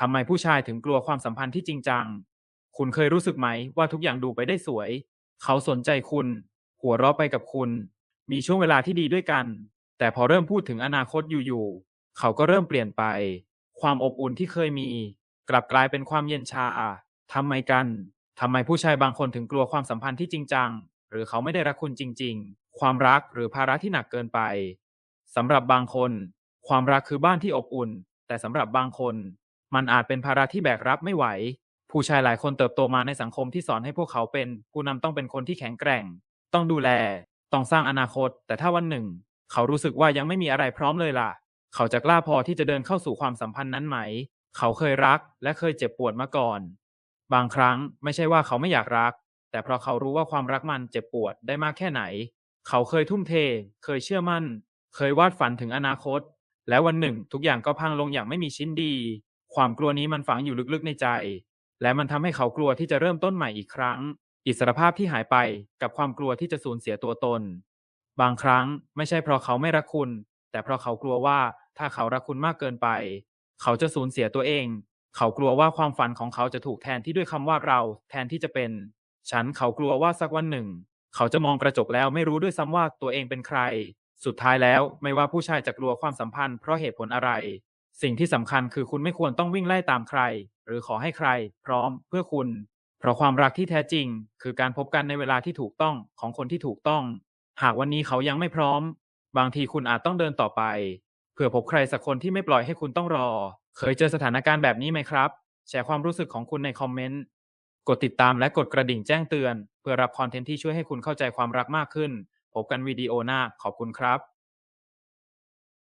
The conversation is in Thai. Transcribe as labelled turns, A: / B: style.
A: ทำไมผู้ชายถึงกลัวความสัมพันธ์ที่จริงจัง คุณเคยรู้สึกไหมว่าทุกอย่างดูไปได้สวย เขาสนใจคุณ หัวเราะไปกับคุณ มีช่วงเวลาที่ดีด้วยกัน แต่พอเริ่มพูดถึงอนาคตอยู่ๆ เขาก็เริ่มเปลี่ยนไป ความอบอุ่นที่เคยมี กลับกลายเป็นความเย็นชาทำไมกัน ทำไมผู้ชายบางคนถึงกลัวความสัมพันธ์ที่จริงจัง หรือเขาไม่ได้รักคุณจริง ๆ ความรักหรือภาระที่หนักเกินไปสำหรับบางคน ความรักคือบ้านที่อบอุ่น แต่สำหรับบางคน มันอาจเป็นภาระที่แบกรับไม่ไหว ผู้ชายหลายคนเติบโตมาในสังคมที่สอนให้พวกเขาเป็นผู้นำต้องเป็นคนที่แข็งแกร่ง ต้องดูแล ต้องสร้างอนาคต แต่ถ้าวันหนึ่ง เขารู้สึกว่ายังไม่มีอะไรพร้อมเลยล่ะ เขาจะกล้าพอที่จะเดินเข้าสู่ความสัมพันธ์นั้นไหม เขาเคยรักและเคยเจ็บปวดมาก่อน บางครั้งไม่ใช่ว่าเขาไม่อยากรัก แต่เพราะเขารู้ว่าความรักมันเจ็บปวดได้มากแค่ไหน เขาเคยทุ่มเท เคยเชื่อมั่น เคยวาดฝันถึงอนาคต และวันหนึ่งทุกอย่างก็พังลงอย่างไม่มีชิ้นดี ความกลัวนี้มันฝังอยู่ลึกๆในใจ และมันทำให้เขากลัวที่จะเริ่มต้นใหม่อีกครั้ง อิสรภาพที่หายไปกับความกลัวที่จะสูญเสียตัวตน บางครั้งไม่ใช่เพราะเขาไม่รักคุณ แต่เพราะเขากลัวว่าถ้าเขารักคุณมากเกินไป เขาจะสูญเสียตัวเอง เขากลัวว่าความฝันของเขาจะถูกแทนที่ด้วยคำว่าเรา แทนที่จะเป็น ฉันเขากลัวว่าสักวันหนึ่ง เขาจะมองกระจกแล้วไม่รู้ด้วยซ้ำว่าตัวเองเป็นใคร สุดท้ายแล้วไม่ว่าผู้ชายจะกลัวความสัมพันธ์เพราะเหตุผลอะไร สิ่งที่สำคัญคือคุณไม่ควรต้องวิ่งไล่ตามใคร หรือขอให้ใคร พร้อมเพื่อคุณ เพราะความรักที่แท้จริง คือการพบกันในเวลาที่ถูกต้องของคนที่ถูกต้อง หากวันนี้เขายังไม่พร้อม บางทีคุณอาจต้องเดินต่อไป เพื่อพบใครสักคนที่ไม่ปล่อยให้คุณต้องรอ เคยเจอสถานการณ์แบบนี้ไหมครับ แชร์ความรู้สึกของคุณในคอมเมนต์กดติดตามและกดกระดิ่งแจ้งเตือน เพื่อรับคอนเทนต์ที่ช่วยให้คุณเข้าใจความรักมากขึ้น พบกันวิดีโอหน้าขอบคุณครับ